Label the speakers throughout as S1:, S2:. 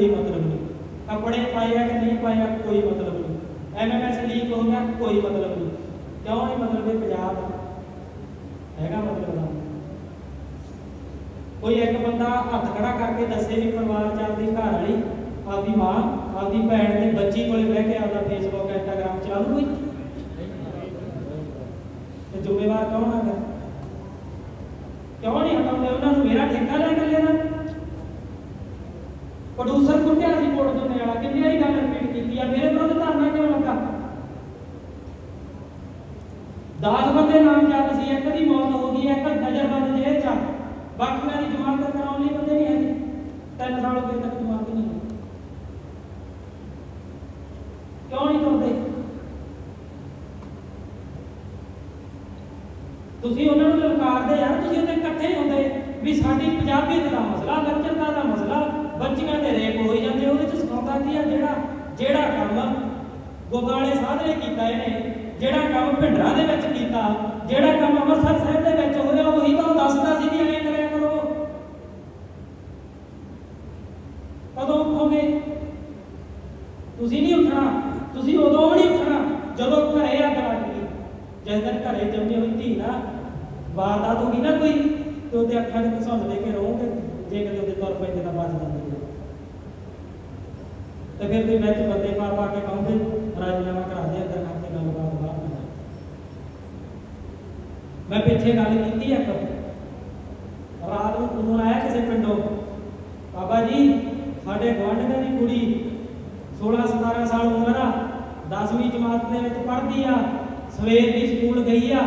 S1: ਕੋਈ ਮਤਲਬ ਨਹੀਂ। ਕੱਪੜੇ ਪਾਏ ਆ ਕਿ ਨਹੀਂ ਪਾਏ ਆ, ਕੋਈ ਮਤਲਬ ਨਹੀਂ। ਐਮਐਮਐਸ ਲੀਕ ਹੋ ਗਿਆ ਕੋਈ ਮਤਲਬ ਨਹੀਂ। ਕਿਉਂ ਨਹੀਂ ਮਤਲਬ ਇਹ ਪੰਜਾਬ ਹੈਗਾ ਮਤਲਬ ਦਾ। ਕੋਈ ਇੱਕ ਬੰਦਾ ਹੱਥ ਖੜਾ ਕਰਕੇ ਦੱਸੇ ਵੀ ਪਰਿਵਾਰ ਚ ਆਪਦੀ ਘਰ ਵਾਲੀ, ਆਪਦੀ ਮਾਂ, ਆਪਦੀ ਭੈਣ ਤੇ ਬੱਚੀ ਕੋਲੇ ਬਹਿ ਕੇ ਆਪਦਾ ਫੇਸਬੁੱਕ ਇੰਸਟਾਗ੍ਰਾਮ ਚਲਾ ਲੂ ਕੋਈ? ਤੇ ਜ਼ਿੰਮੇਵਾਰ ਕੌਣ ਹੈਗਾ? ਕਿਉਂ ਨਹੀਂ ਹਟਾਉਂਦੇ? ਉਹਨਾਂ ਨੂੰ ਮੇਰਾ ਠੇਕਾ ਲੈ ਕੇ ਲੈਣਾ। ਪ੍ਰੋਡਿਊਸਰ ਕੁੱਟਿਆ ਸੀ ਕੋਟ ਤੋਂ ਵਾਲਾ ਕਿੰਨੀ ਵਾਰੀ ਗੱਲ ਰਿਪੀਟ ਕੀਤੀ ਆ? ਮੇਰੇ ਵਿਰੁੱਧ ਧਰਨਾ ਕਿਉਂ ਲੱਗਾ? 10 ਬੰਦੇ ਨਾਮ ਸੀ ਇੱਕ ਦੀ ਮੌਤ ਹੋ ਗਈ, ਇੱਕ ਨਜ਼ਰਬੰਦ ਜੇਲ੍ਹ ਚ ਬਾਕੀਆਂ ਦੀ ਜ਼ਮਾਨਤ ਕਰਾਉਣ ਲਈ ਬੰਦੇ ਨਹੀਂ ਹੈਗੇ। ਤਿੰਨ ਸਾਲ ਹੋ ਗਏ ਤੱਕ ਜ਼ਮਾਨਤ ਨਹੀਂ ਕਿਉਂ ਨਹੀਂ ਕਰਦੇ ਤੁਸੀਂ ਉਹਨਾਂ ਨੂੰ ਲਲਕਾਰਦੇ ਯਾਰ ਤੁਸੀਂ ਉਹਦੇ ਇਕੱਠੇ ਹੁੰਦੇ ਵੀ ਸਾਡੀ ਪੰਜਾਬੀ ਦਾ ਮਸਲਾ ਲੱਚਰਤਾ ਦਾ ਮਸਲਾ। ਬੱਚੀਆਂ ਦੇ ਰੇਪ ਹੋਈ ਜਾਂਦੇ, ਉਹਦੇ ਚ ਸਿਖਾਉਂਦਾ ਕੀ ਆ ਜਿਹੜਾ ਜਿਹੜਾ ਕੰਮ ਗੋਗਾਲੇ ਸਾਧਰੇ ਕੀਤਾ ਇਹਨੇ, ਜਿਹੜਾ ਕੰਮ ਭਿੰਡਰਾਂ ਦੇ ਵਿੱਚ ਕੀਤਾ, ਜਿਹੜਾ ਕੰਮ ਅੰਮ੍ਰਿਤਸਰ ਸਾਹਿਬ ਦੇ ਵਿੱਚ ਹੋਇਆ, ਉਹੀ ਤਾਂ ਦੱਸਦਾ ਸੀ ਵੀ ਐਂ ਕਰਿਆ ਕਰੋ। ਕਦੋਂ ਉੱਠੋਗੇ? ਤੁਸੀਂ ਨਹੀਂ ਉੱਠਣਾ, ਤੁਸੀਂ ਉਦੋਂ ਵੀ ਨਹੀਂ ਉੱਠਣਾ, ਜਦੋਂ ਘਰੇ ਅੱਗ ਲੱਗ ਗਈ। ਜਿਸ ਦਿਨ ਘਰੇ ਜੰਮੀ ਹੋਈ ਧੀ ਨਾ ਵਾਰਦਾਤ ਹੋ ਗਈ ਨਾ ਕੋਈ, ਤੇ ਉਹਦੇ ਅੱਖਾਂ 'ਚ ਘਸੁੰਨ ਦੇ ਕੇ ਰਹੋਗੇ ਜੇ ਕਦੇ ਉਹਦੇ ਤੁਰ ਪੈਂਦੇ ਤਾਂ ਬਚ ਜਾਂਦੇ ਹੋ। ਤੇ ਫਿਰ ਤੁਸੀਂ ਵਿੱਚ ਬੰਦੇ ਪਾ ਪਾ ਕੇ ਕਹੋਗੇ ਰਾਜਨਾਮਾ ਕਰਾ ਦੇ ਅੰਦਰ ਖਾਤੇ ਗੱਲਬਾਤ ਬਾਹਰ ਨਾ ਜਾਏ। ਮੈਂ ਪਿੱਛੇ ਗੱਲ ਕੀਤੀ ਇੱਕ ਰਾਤ ਨੂੰ ਫੋਨ ਆਇਆ ਕਿਸੇ ਪਿੰਡੋਂ ਬਾਬਾ ਜੀ ਸਾਡੇ ਗੁਆਂਢੀਆਂ ਦੀ ਕੁੜੀ 16 17 ਸਾਲ ਉਮਰ ਆ 10ਵੀਂ ਜਮਾਤ ਦੇ ਵਿੱਚ ਪੜ੍ਹਦੀ ਆ ਸਵੇਰ ਦੀ ਸਕੂਲ ਗਈ ਆ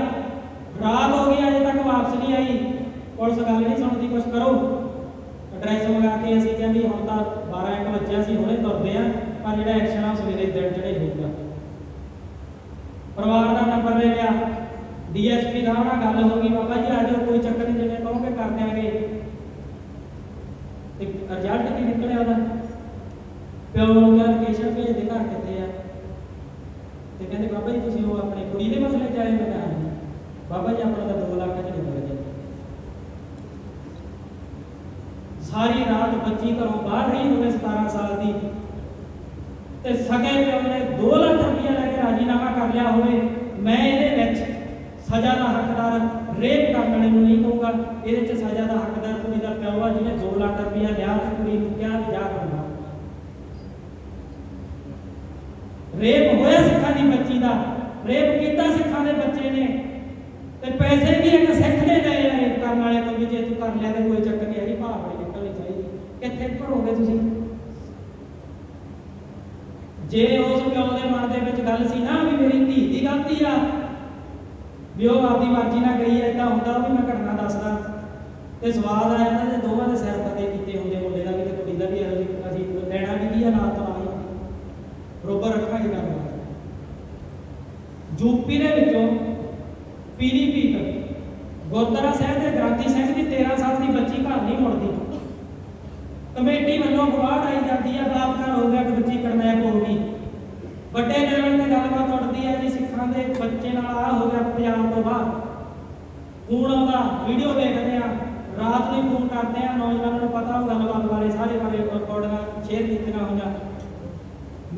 S1: ਰਾਤ ਹੋ ਗਈ ਅਜੇ ਤੱਕ ਵਾਪਸ ਨਹੀਂ ਆਈ ਪੁਲਿਸ ਗੱਲ ਨਹੀਂ ਸੁਣਦੀ ਕੁਛ ਕਰੋ ਐਡਰੈਸ ਮੰਗਾ ਕੇ ਅਸੀਂ ਕਿਹਾ ਹੁਣ ਤਾਂ 12 1 ਵਜੇ ਅਸੀਂ ਹੁਣੇ ਤੁਰਦੇ ਆ ਪਰ ਜਿਹੜਾ ਐਕਸ਼ਨ ਆ ਸਵੇਰੇ ਦਿਨ ਚੜੇ ਹੋਊਗਾ। ਪਰਿਵਾਰ ਦਾ ਨੰਬਰ ਲੈ ਲਿਆ। ਡੀਐਸਪੀ ਸਾਹਿਬ ਨਾਲ ਗੱਲ ਹੋ ਗਈ, ਬਾਬਾ ਜੀ ਆ ਜਾਓ ਕੋਈ ਚੱਕਰ ਨਹੀਂ, ਜਿਵੇਂ ਕਹੋਗੇ ਕਰ ਦਿਆਂਗੇ। ਤੇ ਰਿਜ਼ਲਟ ਕੀ ਨਿਕਲਿਆ ਉਹਦਾ? ਪਿਓ ਨੂੰ ਕਿਹਾ ਭੇਜ ਦੇ, ਘਰ ਕਿੱਥੇ ਆ? ਤੇ ਕਹਿੰਦੇ, ਬਾਬਾ ਜੀ, ਤੁਸੀਂ ਉਹ ਆਪਣੀ ਕੁੜੀ ਦੇ ਮਸਲੇ ਚ ਆਏ ਮੈਂ ਬਾਬਾ ਜੀ, ਆਪਣਾ ਤਾਂ 2 ਲੱਖ ਚ ਨਹੀਂ ਮਿਲ ਸਾਰੀ ਰਾਤ ਬੱਚੀ ਘਰੋਂ ਬਾਹਰ ਰਹੀ ਹੋਵੇ 17 ਸਾਲ ਦੀ। ਤੇ ਸਗੇ ਪਿਓ ਨੇ 2 ਲੱਖ ਰੁਪਇਆ ਲੈ ਕੇ ਰਾਜੀਨਾਮਾ ਕਰ ਲਿਆ ਹੋਵੇ। ਮੈਂ ਇਹਦੇ ਵਿੱਚ ਸਜ਼ਾ ਦਾ ਹੱਕਦਾਰ ਰੇਪ ਕਰਨ ਵਾਲੇ ਨੂੰ ਨਹੀਂ ਕਹੂੰਗਾ। ਇਹਦੇ ਚ ਸਜ਼ਾ ਦਾ ਹੱਕਦਾਰ ਕੁੜੀ ਦਾ ਪਿਓ ਆ, ਜਿਹਨੇ 2 ਲੱਖ ਰੁਪਇਆ ਲਿਆ ਤੇ ਕੁੜੀ ਨੂੰ ਕਿਹਾ ਵੀ ਜਾ ਕਰਨਾ ਰੇਪ ਹੋਇਆ ਸਿੱਖਾਂ ਦੀ ਬੱਚੀ ਦਾ। ਰੇਪ ਕੀਤਾ ਸਿੱਖਾਂ ਦੇ ਬੱਚੇ ਨੇ। ਤੇ ਪੈਸੇ ਵੀ ਇੱਕ ਸਿੱਖ ਦੇ ਗਏ ਆ ਰੇਪ ਕਰਨ ਵਾਲੇ ਤੋਂ ਵੀ ਜੇ ਤੂੰ ਕਰ ਲਿਆ ਤੇ ਕੋਈ ਚੱਕਰ ਨਹੀਂ ਹੈਗੀ ਭਾਅ ਕਿੱਥੇ ਭਰੋਗੇ ਤੁਸੀਂ? ਜੇ ਉਸ ਪਿਓ ਦੇ ਮਨ ਦੇ ਵਿੱਚ ਗੱਲ ਸੀ ਨਾ ਵੀ ਮੇਰੀ ਧੀ ਦੀ ਗਲਤੀ ਆ, ਵੀ ਉਹ ਆਪਦੀ ਮਰਜ਼ੀ ਨਾਲ ਗਈ ਐ ਇਦਾਂ ਹੁੰਦਾ ਵੀ ਮੈਂ ਘਟਨਾ ਦੱਸਦਾ। ਤੇ ਸਵਾਦ ਆ ਜਾਂਦਾ ਜੇ ਦੋਵਾਂ ਦੇ ਸਿਰ ਪਤੇ ਕੀਤੇ ਹੁੰਦੇ ਮੁੰਡੇ ਦਾ ਵੀ ਤੇ ਕੁੜੀ ਦਾ ਵੀ ਇਹੋ ਜਿਹੀ ਅਸੀਂ ਲੈਣਾ ਵੀ ਕੀ ਆ ਨਾ ਤਾਂ ਆਈ ਬਰੋਬਰ ਰੱਖਾਂਗੇ ਗੱਲ ਯੂਪੀ ਦੇ ਵਿੱਚੋਂ ਪੀਲੀਭੀਤ ਗੁਰਦੁਆਰਾ ਸਾਹਿਬ ਦੇ ਗ੍ਰੰਥੀ ਸਿੰਘ ਦੀ 13 ਸਾਲ ਦੀ ਬੱਚੀ ਘਰ ਨਹੀਂ ਮੁੜਦੀ ਕਮੇਟੀ ਵੱਲੋਂ ਗਵਾਹ ਆਈ ਜਾਂਦੀ ਹੈ ਬਾਪ ਘਰ ਹੋ ਗਿਆ ਕਿ ਬੱਚੀ ਕਿਡਨੈਪ ਹੋ ਗਈ ਵੱਡੇ ਲੈਵਲ ਤੇ ਗੱਲਬਾਤ ਉੱਠਦੀ ਹੈ ਜੀ ਸਿੱਖਾਂ ਦੇ ਬੱਚੇ ਨਾਲ ਆ ਹੋ ਗਿਆ ਪੰਜਾਬ ਫੋਨ ਆਉਂਦਾ ਵੀਡੀਓ ਵੇਖਦੇ ਆ ਰਾਤ ਨੂੰ ਫੋਨ ਕਰਦੇ ਆ ਨੌਜਵਾਨਾਂ ਨੂੰ ਪਤਾ ਉਹ ਗੱਲਬਾਤ ਬਾਰੇ, ਸਾਰੇ ਬਾਰੇ ਰਿਕਾਰਡਿੰਗਾਂ ਸ਼ੇਅਰ ਕੀਤੀਆਂ ਹੋਈਆਂ।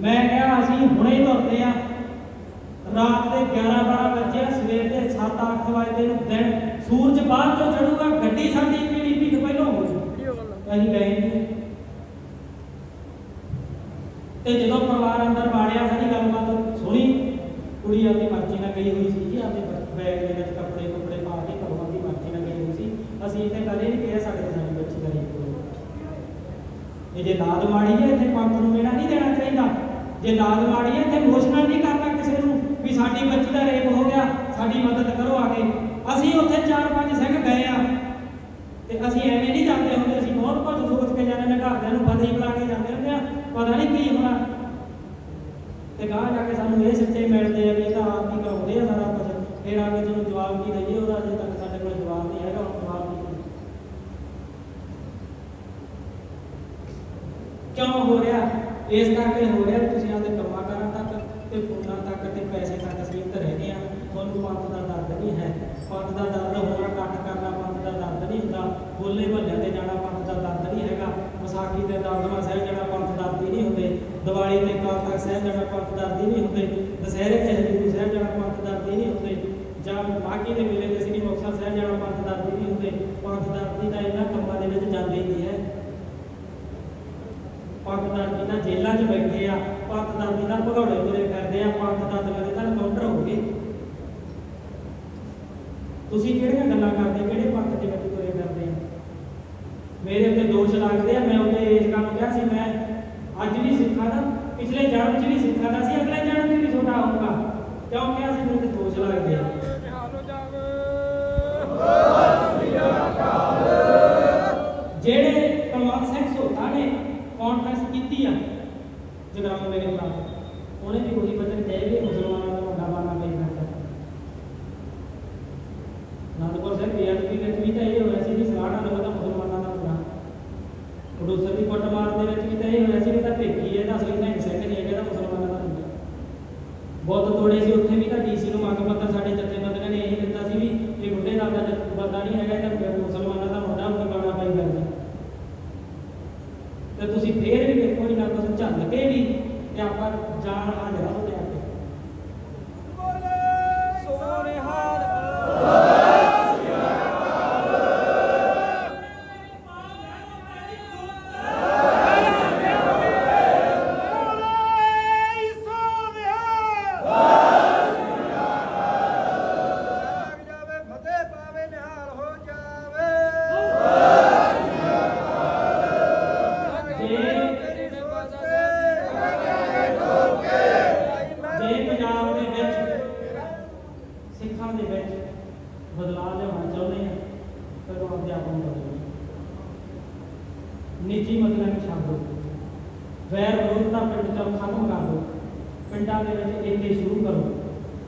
S1: ਮੈਂ ਕਿਹਾ ਅਸੀਂ ਹੁਣੇ ਤੁਰਦੇ ਆ ਰਾਤ ਦੇ 11 12 ਵਜੇ ਸਵੇਰ ਦੇ 7 8 ਵਜੇ ਨੂੰ ਦਿਨ ਸੂਰਜ ਬਾਅਦ ਤੋਂ ਚੜੂਗਾ ਗੱਡੀ ਸਾਡੀ ਪੀੜੀ ਪੀੜ ਪਹਿਲਾਂ ਹੋ ਅਸੀਂ ਗਏ ਨਹੀਂ ਤੇ ਜਦੋਂ ਪਰਿਵਾਰ ਅੰਦਰ ਵਾੜਿਆ, ਸਾਡੀ ਗੱਲਬਾਤ ਸੁਣੀ, ਕੁੜੀ ਆਪਣੀ ਮਰਜ਼ੀ ਨਾਲ ਗਈ ਹੋਈ ਸੀ, ਜੀ ਆਪਣੇ ਬੈਗ ਦੇ ਵਿੱਚ ਕੱਪੜੇ ਕੱਪੜੇ ਪਾ ਕੇ ਘਰੋਂ ਆਪਣੀ ਮਰਜ਼ੀ ਨਾਲ ਗਈ ਸੀ। ਅਸੀਂ ਇੱਥੇ ਗੱਲ ਨਹੀਂ ਕਹਿ ਸਕਦੇ ਸਾਡੀ ਬੱਚੀ ਦਾ ਇਹ ਜੇ ਲਾਦ ਮਾੜੀ ਹੈ, ਇੱਥੇ ਪੰਪ ਨੂੰ ਮੇੜਾ ਨਹੀਂ ਦੇਣਾ ਚਾਹੀਦਾ। ਜੇ ਲਾਦ ਮਾੜੀ ਹੈ, ਇੱਥੇ ਇਮੋਸ਼ਨਲ ਨਹੀਂ ਕਰਨਾ ਕਿਸੇ ਨੂੰ ਵੀ ਸਾਡੀ ਬੱਚੀ ਦਾ ਰੇਪ ਹੋ ਗਿਆ, ਸਾਡੀ ਮਦਦ ਕਰੋ ਆ ਕੇ। ਅਸੀਂ ਉੱਥੇ ਚਾਰ ਪੰਜ ਸਿੰਘ ਗਏ ਆ ਤੇ ਅਸੀਂ ਐਵੇਂ ਨਹੀਂ ਜਾਂਦੇ ਹੁੰਦੇ ਅਸੀਂ ਬਹੁਤ ਕੁਝ ਸੋਚ ਕੇ ਜਾਂਦੇ ਨੇ ਘਰਦਿਆਂ ਨੂੰ ਫਤਿਹ ਬੁਲਾ ਕੇ ਜਾਂਦੇ ਹੁੰਦੇ ਆ ਪਤਾ ਨਹੀਂ ਕੀ ਹੋਣਾ ਤੇ ਗਾਂ ਜਾ ਕੇ ਸਾਨੂੰ ਇਹ ਸੱਚੇ ਮਿਲਦੇ ਆ ਵੀ ਇਹ ਤਾਂ ਆਪ ਹੀ ਕਰਾਉਂਦੇ ਆ ਸਾਰਾ ਕੁਝ ਫਿਰ ਆ ਕੇ ਤੁਹਾਨੂੰ ਜਵਾਬ ਕੀ ਦਈਏ ਉਹਦਾ ਅਜੇ ਤੱਕ ਸਾਡੇ ਕੋਲ ਜਵਾਬ ਨਹੀਂ ਹੈਗਾ ਹੁਣ ਜਵਾਬ ਨਹੀਂ ਕਿਉਂ ਹੋ ਰਿਹਾ ਇਸ ਕਰਕੇ ਹੋ ਰਿਹਾ ਤੁਸੀਂ ਆਪਦੇ ਕੰਮਾਂ ਕਾਰਾਂ ਤੱਕ ਤੇ ਫੋਨਾਂ ਤੱਕ ਤੇ ਪੈਸੇ ਤੱਕ ਸੀਮਤ ਰਹਿੰਦੇ ਆ। ਤੁਹਾਨੂੰ ਪੰਥ ਦਾ ਦਰਦ ਨਹੀਂ ਹੈ। ਪੰਥ ਦਾ ਦਰਦ ਹੋਣਾ ਕੱਟ ਕਰਨਾ ਪੰਥ ਦਾ ਦਰਦ ਨਹੀਂ ਹੁੰਦਾ ਬੋਲੇ ਭੱਲਿਆਂ ਤੇ ਜਾਣਾ ਪੰਥ ਦਾ ਦਰਦ ਨਹੀਂ ਹੈਗਾ ਵਿਸਾਖੀ ਤੇ ਦਮਦਮਾ ਸਾਹਿਬ ਜਾਣਾ ਪੰਥ ਦਰਦੀ ਨਹੀਂ ਹੁੰਦੇ ਦੀਵਾਲੀ ਤੇ ਕਾਲ ਤਖਤ ਸਾਹਿਬ ਜਾਣਾ ਪੰਥ ਦਰਦੀ ਨਹੀਂ ਹੁੰਦੇ ਦੁਸਹਿਰੇ ਤੇ ਹਜ਼ੂਰ ਸਾਹਿਬ ਜਾਣਾ ਪੰਥ ਦਰਦੀ ਨਹੀਂ ਹੁੰਦੇ ਜਾਂ ਮਾਘੀ ਦੇ ਮੇਲੇ ਤੇ ਸ੍ਰੀ ਮੁਕਤਸਰ ਸਾਹਿਬ ਜਾਣਾ ਪੰਥ ਦਰਦੀ ਨਹੀਂ ਹੁੰਦੇ ਪੰਥ ਦਰਦੀ ਤਾਂ ਇਹਨਾਂ ਕੰਮਾਂ ਦੇ ਵਿੱਚ ਜਾਂਦੇ ਹੀ ਨਹੀਂ ਹੈ ਪੰਥ ਜੇਲ੍ਹਾਂ 'ਚ ਬੈਠੇ ਆ, ਪੰਥ ਦਰਦੀ ਤਾਂ ਭਗੌੜੇ ਤੁਰੇ ਫਿਰਦੇ ਆ, ਪੰਥ ਦਰਦੀਆਂ ਦੇ ਤਾਂ ਕਾਊਂਟਰ ਹੋ ਤੁਸੀਂ ਕਿਹੜੀਆਂ ਗੱਲਾਂ ਕਰਦੇ, ਕਿਹੜੇ ਪੰਥ ਦੇ ਵਿੱਚ ਤੁਰੇ ਫਿਰਦੇ ਆ? ਮੇਰੇ ਉੱਤੇ ਦੋਸ਼ ਲੱਗਦੇ ਆ, ਮੈਂ ਉਹਦੇ ਇਸ ਕੰਮ ਕਿਹਾ ਸੀ, ਮੈਂ ਅੱਜ ਵੀ ਸਿੱਖਾਂ ਦਾ, ਪਿਛਲੇ ਜਨਮ 'ਚ ਵੀ ਸਿੱਖਾਂ ਦਾ ਸੀ, ਅਗਲੇ ਜਨਮ 'ਚ ਵੀ ਛੋਟਾ ਹੋਊਗਾ ਕਿਉਂ ਕਿਹਾ ਸੀ? ਮੇਰੇ ਤੇ ਦੋਸ਼ ਲੱਗਦੇ ਆ। día. ਦੇ ਵਿੱਚ, ਸਿੱਖਾਂ ਦੇ ਵਿੱਚ ਬਦਲਾਅ ਲਿਆਉਣਾ ਚਾਹੁੰਦੇ ਆ ਤਾਂ ਉਹ ਆਪ ਨੂੰ ਬਦਲੋ ਨਿੱਜੀ ਮਤਲਬ ਛੱਡ ਦਿਓ। ਵੈਰ ਵਿਰੋਧਤਾ ਪਿੰਡ ਤੋਂ ਖਤਮ ਕਰ ਦਿਓ। ਪਿੰਡਾਂ ਦੇ ਵਿੱਚ ਏਕੇ ਸ਼ੁਰੂ ਕਰੋ।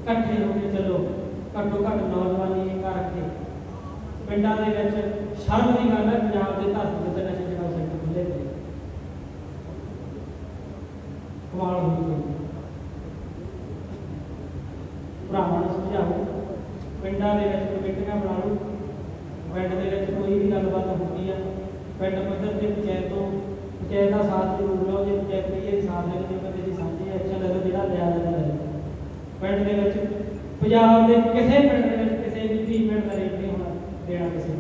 S1: ਇਕੱਠੇ ਹੋ ਕੇ ਚੱਲੋ। ਘੱਟੋ ਘੱਟ ਨੌਜਵਾਨੀ ਏਕਾ ਰੱਖੇ। ਪਿੰਡਾਂ ਦੇ ਵਿੱਚ ਸ਼ਰਮ ਦੀ ਗੱਲ ਹੈ, ਪੰਜਾਬ ਦੇ ਧਰਤੀ ਤੇ ਨਸ਼ੇ ਜਿਹੜਾ ਸੈਂਟਰ ਖੁੱਲੇ ਪਏ ਕਮਾਲ ਹੋਈ ਪਈ ਭਰਾਵਾਂ ਨੂੰ ਸਮਝਾਓ ਪਿੰਡਾਂ ਦੇ ਵਿੱਚ ਕਮੇਟੀਆਂ ਬਣਾ ਲਓ। ਪਿੰਡ ਦੇ ਵਿੱਚ ਕੋਈ ਵੀ ਗੱਲਬਾਤ ਹੁੰਦੀ ਆ। ਪਿੰਡ ਪੱਧਰ ਤੇ ਪੰਚਾਇਤ ਤੋਂ ਪੰਚਾਇਤ ਦਾ ਸਾਥ ਜ਼ਰੂਰ ਲਓ। ਜੇ ਪੰਚਾਇਤ ਕਹੀਏ ਸਾਥ ਲੈ ਕੇ ਬੰਦੇ ਦੀ ਸਾਂਝੀ ਐਕਸ਼ਨ ਲੈ ਜਿਹੜਾ ਲਿਆ ਜਾਂਦਾ ਲੈ ਪਿੰਡ ਦੇ ਵਿੱਚ ਪੰਜਾਬ ਦੇ ਕਿਸੇ ਪਿੰਡ ਦੇ ਵਿੱਚ ਕਿਸੇ ਵੀ ਧੀ ਪਿੰਡ ਦਾ ਰੇਟ ਨਹੀਂ ਹੋਣਾ ਦੇਣਾ ਕਿਸੇ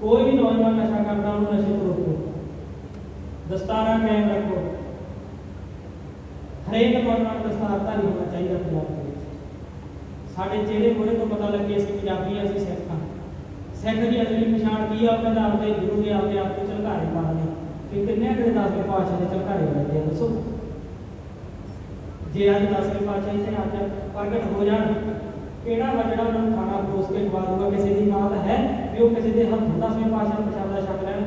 S1: ਕੋਈ ਵੀ ਨੌਜਵਾਨ ਨਸ਼ਾ ਕਰਦਾ, ਉਹਨੂੰ ਨਸ਼ੇ ਤੋਂ ਰੋਕੋ। ਦਸਤਾਰਾਂ ਕਾਇਮ ਰੱਖੋ। ਹਰੇਕ ਨੌਜਵਾਨ ਦਸਤਾਰਧਾਰੀ ਹੋਣਾ ਚਾਹੀਦਾ ਪੰਜਾਬ ਸਾਡੇ ਚਿਹਰੇ ਮੋੜੇ ਤੋਂ ਪਤਾ ਲੱਗੇ ਅਸੀਂ ਪੰਜਾਬੀ ਅਸੀਂ ਸਿੱਖ ਹਾਂ ਸਿੱਖ ਦੀ ਅਸਲੀ ਪਛਾਣ ਕੀ ਆ? ਉਹ ਕਹਿੰਦਾ ਆਪਦੇ ਗੁਰੂ ਦੇ ਆਪਦੇ ਆਪ ਤੋਂ ਝਲਕਾਰੇ ਮਾਰਨੇ ਕਿ ਕਿੰਨੇ ਕਿਹੜੇ ਦਸਵੇਂ ਪਾਤਸ਼ਾਹ ਦੇ ਝਲਕਾਰੇ ਮਾਰਦੇ ਆ ਦੱਸੋ? ਜੇ ਅੱਜ ਦਸਵੇਂ ਪਾਤਸ਼ਾਹ ਇੱਥੇ ਅੱਜ ਪ੍ਰਗਟ ਹੋ ਜਾਣ, ਕਿਹੜਾ ਵਾ ਉਹਨਾਂ ਨੂੰ ਖਾਣਾ ਪਰੋਸ ਕੇ ਖਵਾ ਦੂਗਾ ਕਿਸੇ ਦੀ ਮਾਤ ਹੈ, ਵੀ ਉਹ ਕਿਸੇ ਦੇ ਹੱਥ ਦਸਵੇਂ ਪਾਤਸ਼ਾਹ ਨੂੰ ਪ੍ਰਸ਼ਾਦਾ ਛਕ ਲੈਣ।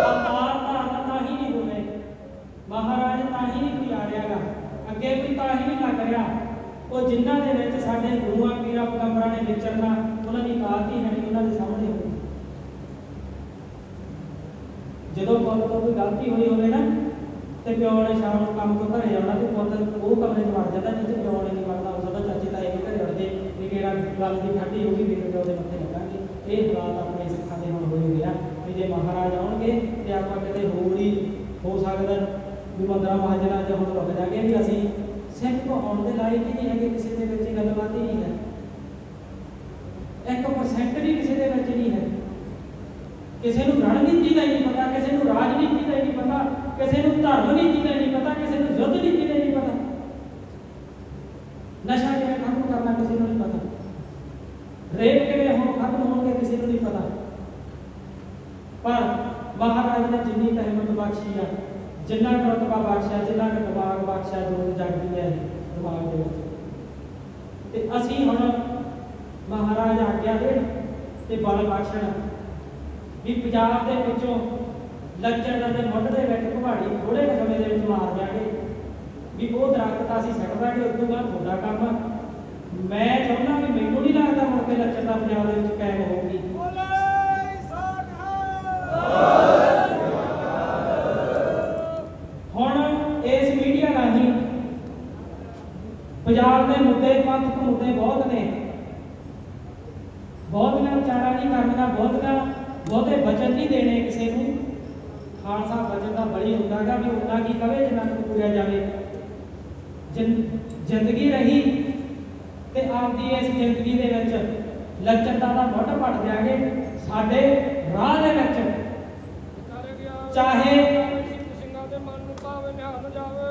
S1: ਅਵਤਾਰ ਧਾਰਨ ਤਾਂ ਹੀ ਨਹੀਂ ਹੋਵੇ ਮਹਾਰਾਜ ਤਾਂ ਹੀ ਅੱਗੇ ਕੋਈ ਤਾਂ ਹੀ ਨਹੀਂ ਉਹ ਜਿਨ੍ਹਾਂ ਦੇ ਵਿੱਚ ਸਾਡੇ ਗੁਰੂਆਂ ਪੀਰਾਂ ਪਗੰਬਰਾਂ ਨੇ ਵਿਚਰਨਾ, ਉਹਨਾਂ ਦੀ ਬਾਤ ਹੀ ਹੈ ਉਹਨਾਂ ਦੇ ਸਾਹਮਣੇ ਜਦੋਂ ਪੁੱਤ ਤੋਂ ਕੋਈ ਗਲਤੀ ਹੋਈ ਹੋਵੇ ਨਾ, ਤੇ ਪਿਓ ਨੇ ਸ਼ਾਮ ਨੂੰ ਕੰਮ ਤੋਂ ਘਰੇ ਆਉਣਾ, ਤੇ ਪੁੱਤ ਉਹ ਕਮਰੇ 'ਚ ਵੜ ਜਾਂਦਾ ਜਿੱਥੇ ਪਿਓ ਨੇ ਨਹੀਂ ਵੜਦਾ ਉਸ ਦਾ ਚਾਚੇ ਤਾਏ ਦੇ ਘਰੇ ਵੜਦੇ, ਵੀ ਕਿਹੜਾ ਗੱਲ ਦੀ ਠੱਡੀ ਹੋ ਵੀ ਪਿਓ ਦੇ ਮੱਥੇ ਲੱਗਾਂਗੇ। ਇਹ ਹਾਲਾਤ ਆਪਣੇ ਸਿੱਖਾਂ ਦੇ ਹੁਣ ਹੋਏ ਹੋਏ ਆ, ਵੀ ਜੇ ਮਹਾਰਾਜ ਆਉਣਗੇ, ਤੇ ਆਪਾਂ ਕਿਤੇ ਹੋਰ ਹੀ ਹੋ ਸਕਦਾ। ਵੀ ਮੰਦਰਾ ਮਹਾਜਨਾ ਜੇ ਹੁਣ ਰੁਕ ਜਾਗੇ ਵੀ ਅਸੀਂ ਸਿੱਖ ਤੋਂ ਆਉਣ ਦੇ ਲਾਇਕ ਹੀ ਨਹੀਂ ਹੈਗੇ ਕਿਸੇ ਦੇ ਵਿੱਚ ਇਹ ਗੱਲਬਾਤ ਹੀ ਨਹੀਂ ਹੈ 1% ਵੀ ਕਿਸੇ ਦੇ ਵਿੱਚ ਨਹੀਂ ਹੈ ਕਿਸੇ ਨੂੰ ਰਣਨੀਤੀ ਦਾ ਹੀ ਨਹੀਂ ਪਤਾ ਕਿਸੇ ਨੂੰ ਰਾਜਨੀਤੀ ਦਾ ਹੀ ਨਹੀਂ ਪਤਾ ਕਿਸੇ ਨੂੰ ਧਰਮ ਨੀਤੀ ਦਾ ਹੀ ਨਹੀਂ ਪਤਾ ਕਿਸੇ ਨੂੰ ਯੁੱਧ ਨੀਤੀ ਦਾ ਹੀ ਨਹੀਂ ਪਤਾ ਨਸ਼ਾ ਕਿਵੇਂ ਖਤਮ ਕਰਨਾ ਕਿਸੇ ਨੂੰ ਨਹੀਂ ਪਤਾ ਰੇਪ ਕਿਵੇਂ ਹੁਣ ਖਤਮ ਹੋਣਗੇ ਕਿਸੇ ਨੂੰ ਨਹੀਂ ਪਤਾ ਪਰ ਮਹਾਰਾਜ ਨੇ ਜਿੰਨੀ ਕੁ ਹਿੰਮਤ ਬਖਸ਼ੀ ਆ ਜਿੰਨਾ ਕੁ ਰਤਬਾ ਬਖਸ਼ਿਆ, ਜਿੰਨਾ ਕੁ ਦਿਮਾਗ ਬਖਸ਼ਿਆ, ਜੋ ਜਗਦੀ ਹੈ ਦਿਮਾਗ ਦੇ ਵਿੱਚ। ਤੇ ਅਸੀਂ ਹੁਣ ਮਹਾਰਾਜ ਆਗਿਆ ਦੇਣ ਤੇ ਬਲ ਬਖਸ਼ਣ। ਵੀ ਪੰਜਾਬ ਦੇ ਵਿੱਚੋਂ ਲੱਚਣ ਦੇ ਮੁੱਢ ਦੇ ਵਿੱਚ ਕੁਹਾੜੀ ਥੋੜੇ ਸਮੇਂ ਦੇ ਵਿੱਚ ਮਾਰ ਜਾਗੇ ਵੀ ਉਹ ਦਰਖਤ ਅਸੀਂ ਸੱਟ ਦਾਂਗੇ ਉਸ ਤੋਂ ਬਾਅਦ ਤੁਹਾਡਾ ਕੰਮ। ਮੈਂ ਚਾਹੁੰਦਾ ਵੀ ਮੈਨੂੰ ਨਹੀਂ ਲੱਗਦਾ ਮੁੜ ਕੇ ਲੱਚਣ ਦਾ ਪੰਜਾਬ ਦੇ ਵਿੱਚ ਕਾਇਮ ਹੋਊਗੀ ਹੁਣ ਇਸ ਮੀਡੀਆ ਰਾਹੀਂ ਪੰਜਾਬ ਦੇ ਮੁੱਦੇ ਪੰਥਕ ਮੁੱਦੇ ਬਹੁਤ ਨੇ। ਬਹੁਤੀਆਂ ਵਿਚਾਰਾਂ ਨਹੀਂ ਕਰਨੀਆਂ ਬਹੁਤੀਆਂ ਬਹੁਤੇ ਵਚਨ ਨਹੀਂ ਦੇਣੇ ਕਿਸੇ ਨੂੰ। ਖਾਲਸਾ ਵਚਨ ਦਾ ਬੜੀ ਹੁੰਦਾਗਾ ਵੀ ਉਹਨਾਂ ਕੀ ਕਵੇ ਜਿੰਨਾ ਕੁ ਪੂਰਿਆ ਜਾਵੇ। ਜ਼ਿੰਦਗੀ ਰਹੀ ਤੇ ਆਪਦੀ ਇਸ ਜ਼ਿੰਦਗੀ ਦੇ ਵਿੱਚ ਲੱਚਰਤਾ ਦਾ ਮੁੱਢ ਪੱਟ ਦਿਆਂਗੇ। ਸਾਡੇ ਰਾਹ ਦੇ ਵਿੱਚ ਚਾਹੇ
S2: ਸਿੰਘ ਸਿੰਘਾਂ ਦੇ ਮਨ ਨੂੰ ਭਾਵੇਂ ਨਿਹਾਲ ਜਾਵੇ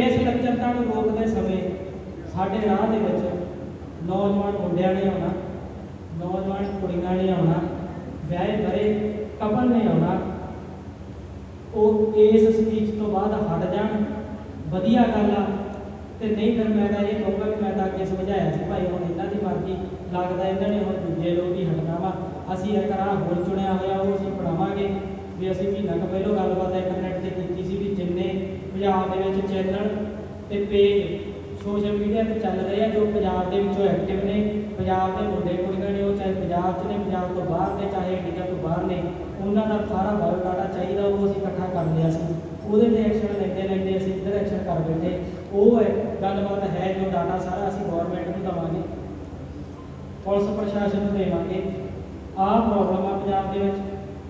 S1: ਇਸ ਲੱਚਰਤਾ ਨੂੰ ਰੋਕਦੇ ਸਮੇਂ ਸਾਡੇ ਰਾਹ ਦੇ ਵਿੱਚ ਨੌਜਵਾਨ ਮੁੰਡਿਆਂ ਨੇ ਆਉਣਾ, ਨੌਜਵਾਨ ਕੁੜੀਆਂ ਨੇ ਆਉਣਾ, ਵਿਆਹੇ ਬਰੇ ਕਪਲ ਨੇ ਆਉਣਾ, ਉਹ ਇਸ ਸਪੀਚ ਤੋਂ ਬਾਅਦ ਹਟ ਜਾਣ। ਵਧੀਆ ਗੱਲ ਆ। ਤੇ ਨਹੀਂ ਫਿਰ ਮੈਂ ਤਾਂ ਇਹ ਕਹੂੰਗਾ ਕਿ ਮੈਂ ਤਾਂ ਅੱਗੇ ਸਮਝਾਇਆ ਸੀ, ਭਾਈ ਹੁਣ ਇਹਨਾਂ ਦੀ ਮਰਜ਼ੀ, ਲੱਗਦਾ ਇਹਨਾਂ ਨੇ ਹੁਣ ਦੂਜੇ ਲੋਕ ਹੀ ਹਟਣਾ ਵਾ। ਅਸੀਂ ਇੱਕ ਰਾਹ ਹੋਰ ਚੁਣਿਆ ਹੋਇਆ, ਉਹ ਅਸੀਂ ਪੜਾਵਾਂਗੇ ਵੀ ਅਸੀਂ ਮਹੀਨਾ ਕੁ ਪਹਿਲਾਂ ਗੱਲਬਾਤ ਇੰਟਰਨੈਟ ਤੇ ਕੀਤੀ ਸੀ ਵੀ ਪੰਜਾਬ ਦੇ ਵਿੱਚ ਚੈਨਲ ਤੇ ਪੇਜ ਸੋਸ਼ਲ ਮੀਡੀਆ ਤੇ ਚੱਲ ਰਹੇ ਆ ਜੋ ਪੰਜਾਬ ਦੇ ਵਿੱਚੋਂ ਐਕਟਿਵ ਨੇ, ਪੰਜਾਬ ਦੇ ਮੁੰਡੇ ਕੁੜੀਆਂ ਨੇ, ਉਹ ਚਾਹੇ ਪੰਜਾਬ 'ਚ ਨੇ, ਪੰਜਾਬ ਤੋਂ ਬਾਹਰ ਨੇ, ਚਾਹੇ ਇੰਡੀਆ ਤੋਂ ਬਾਹਰ ਨੇ, ਉਹਨਾਂ ਦਾ ਸਾਰਾ ਬਾਇਓਡਾਟਾ ਚਾਹੀਦਾ, ਉਹ ਅਸੀਂ ਇਕੱਠਾ ਕਰ ਲਿਆ ਸੀ। ਉਹਦੇ ਤੇ ਐਕਸ਼ਨ ਲੈਂਦੇ ਲੈਂਦੇ ਅਸੀਂ ਇੱਧਰ ਐਕਸ਼ਨ ਕਰ ਬੈਠੇ ਉਹ ਹੈ, ਗੱਲਬਾਤ ਹੈ ਜੋ ਡਾਟਾ ਸਾਰਾ ਅਸੀਂ ਗਵਰਨਮੈਂਟ ਨੂੰ ਦਵਾਂਗੇ। ਪੁਲਿਸ ਪ੍ਰਸ਼ਾਸਨ ਨੂੰ ਦੇਵਾਂਗੇ। ਆਹ ਪ੍ਰੋਬਲਮ ਆ ਪੰਜਾਬ ਦੇ ਵਿੱਚ।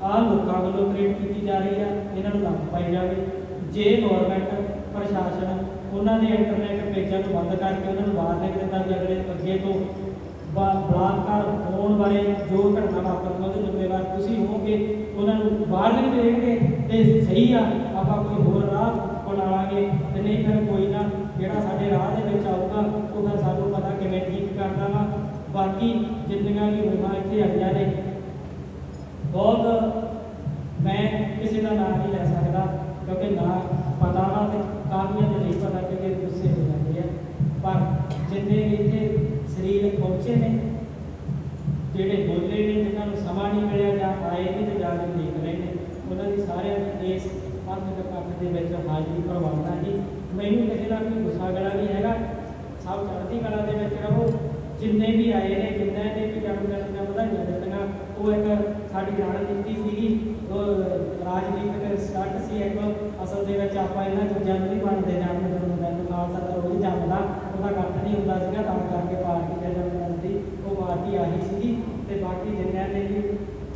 S1: ਆਹ ਲੋਕਾਂ ਵੱਲੋਂ ਕ੍ਰੀਏਟ ਕੀਤੀ ਜਾ ਰਹੀ ਆ। ਇਹਨਾਂ ਨੂੰ ਨੱਥ ਪਾਈ ਜਾਵੇ ਜੇ ਗਵਰਨਮੈਂਟ ਪ੍ਰਸ਼ਾਸਨ ਉਹਨਾਂ ਦੇ ਇੰਟਰਨੈਟ ਪੇਜਾਂ ਨੂੰ ਬੰਦ ਕਰਕੇ ਉਹਨਾਂ ਨੂੰ ਬਾਹਰ ਵਾਰਨਿੰਗ ਦਿੰਦਾ ਵੀ ਅਗਲੇ ਅੱਗੇ ਤੋਂ ਬਾ- ਬਲਾਤਕਾਰ ਹੋਣ ਬਾਰੇ ਜੋ ਘਟਨਾ ਵਾਪਰਦੀ ਉਹਦੇ ਜ਼ਿੰਮੇਵਾਰ ਤੁਸੀਂ ਹੋਵੋਗੇ, ਉਹਨਾਂ ਨੂੰ ਬਾਹਰ ਨਹੀਂ ਦੇਣਗੇ ਤੇ ਸਹੀ ਆ, ਆਪਾਂ ਕੋਈ ਹੋਰ ਰਾਹ ਬਣਾਵਾਂਗੇ ਤੇ ਨਹੀਂ ਫਿਰ ਕੋਈ ਨਾ ਜਿਹੜਾ ਸਾਡੇ ਰਾਹ ਦੇ ਵਿੱਚ ਆਊਗਾ, ਉਹ ਫਿਰ ਸਾਨੂੰ ਪਤਾ ਕਿਵੇਂ ਠੀਕ ਕਰਨਾ ਵਾ। ਬਾਕੀ ਜਿੰਨੀਆਂ ਵੀ ਹੋਈਆਂ ਇੱਥੇ ਆਈਆਂ ਨੇ, ਬਹੁਤ ਮੈਂ ਕਿਸੇ ਦਾ ਨਾਮ ਨਹੀਂ ਲੈ ਸਕਦਾ ਕਿਉਂਕਿ ਤੇ ਕਾਫੀਆਂ ਨੂੰ ਨਹੀਂ ਪਤਾ ਕਿਉਂਕਿ ਗੁੱਸੇ ਹੋ ਜਾਂਦੇ ਆ। ਪਰ ਜਿੰਨੇ ਇੱਥੇ ਸਰੀਰ ਪਹੁੰਚੇ ਨੇ, ਜਿਹੜੇ ਬੋਲੇ ਨੇ, ਜਿਨ੍ਹਾਂ ਨੂੰ ਸਮਾਂ ਨਹੀਂ ਮਿਲਿਆ ਜਾਂ ਆਏ ਨਹੀਂ ਤੇ ਜਾ ਕੇ ਦੇਖ ਰਹੇ ਨੇ, ਉਹਨਾਂ ਦੀ ਸਾਰਿਆਂ ਦੀ ਇਸ ਪੰਥ ਦੇ ਪੱਖ ਦੇ ਵਿੱਚ ਹਾਜ਼ਰੀ ਕਰਵਾਉਣਾ ਜੀ ਮੈਨੂੰ ਕਿਸੇ ਦਾ ਕੋਈ ਗੁੱਸਾ ਗਲਾ ਨਹੀਂ ਹੈਗਾ। ਸਭ ਚੜ੍ਹਦੀ ਕਲਾ ਦੇ ਵਿੱਚ ਰਹੋ। ਜਿੰਨੇ ਵੀ ਆਏ ਨੇ, ਜਿੰਨੇ ਨੇ ਵੀ ਜਨਮ ਦਿਨ ਦੀਆਂ ਵਧਾਈਆਂ ਦਿੱਤੀਆਂ, ਉਹ ਇੱਕ ਸਾਡੀ ਰਣਨੀਤੀ ਸੀਗੀ। ਰਾਜਨੀਤਿਕ ਸਟਾਰਟ ਸੀ ਇੱਕ, ਅਸਲ ਦੇ ਵਿੱਚ ਆਪਾਂ ਇਹਨਾਂ ਚੀਜ਼ਾਂ ਨਹੀਂ ਬਣਦੇ ਜਨਮ ਦਿਨ ਨੂੰ ਖਾਲਸਾ ਦਾ ਰੋਜ਼ ਜੰਮਦਾ ਉਹਦਾ ਇਕੱਠ ਨਹੀਂ ਹੁੰਦਾ ਸੀਗਾ, ਤਾਂ ਕਰਕੇ ਪਾਰਟੀ ਦਾ ਜਨਮ ਦਿਨ ਉਹ ਪਾਰਟੀ ਆਹੀ ਸੀਗੀ, ਤੇ ਬਾਕੀ ਜਿੰਨਿਆਂ ਨੇ ਵੀ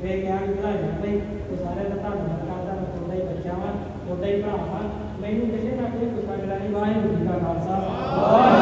S1: ਇਹ ਕਿਹਾ ਕਿ ਵਧਾਈਆਂ ਭਾਈ ਉਹ ਸਾਰਿਆਂ ਦਾ ਧੰਨਵਾਦ ਕਰਦਾ ਮੈਂ ਤੁਹਾਡਾ ਹੀ ਬੱਚਾ ਵਾਂ, ਤੁਹਾਡਾ ਹੀ ਭਰਾ ਵਾਂ, ਮੈਨੂੰ ਕਿਸੇ ਨਾਲ ਕੋਈ ਗੁੱਸਾ ਗਿਲਾ ਨਹੀਂ ਵਾਹਿਗੁਰੂ ਜੀ ਕਾ ਖਾਲਸਾ। ਵਾਹਿਗੁਰੂ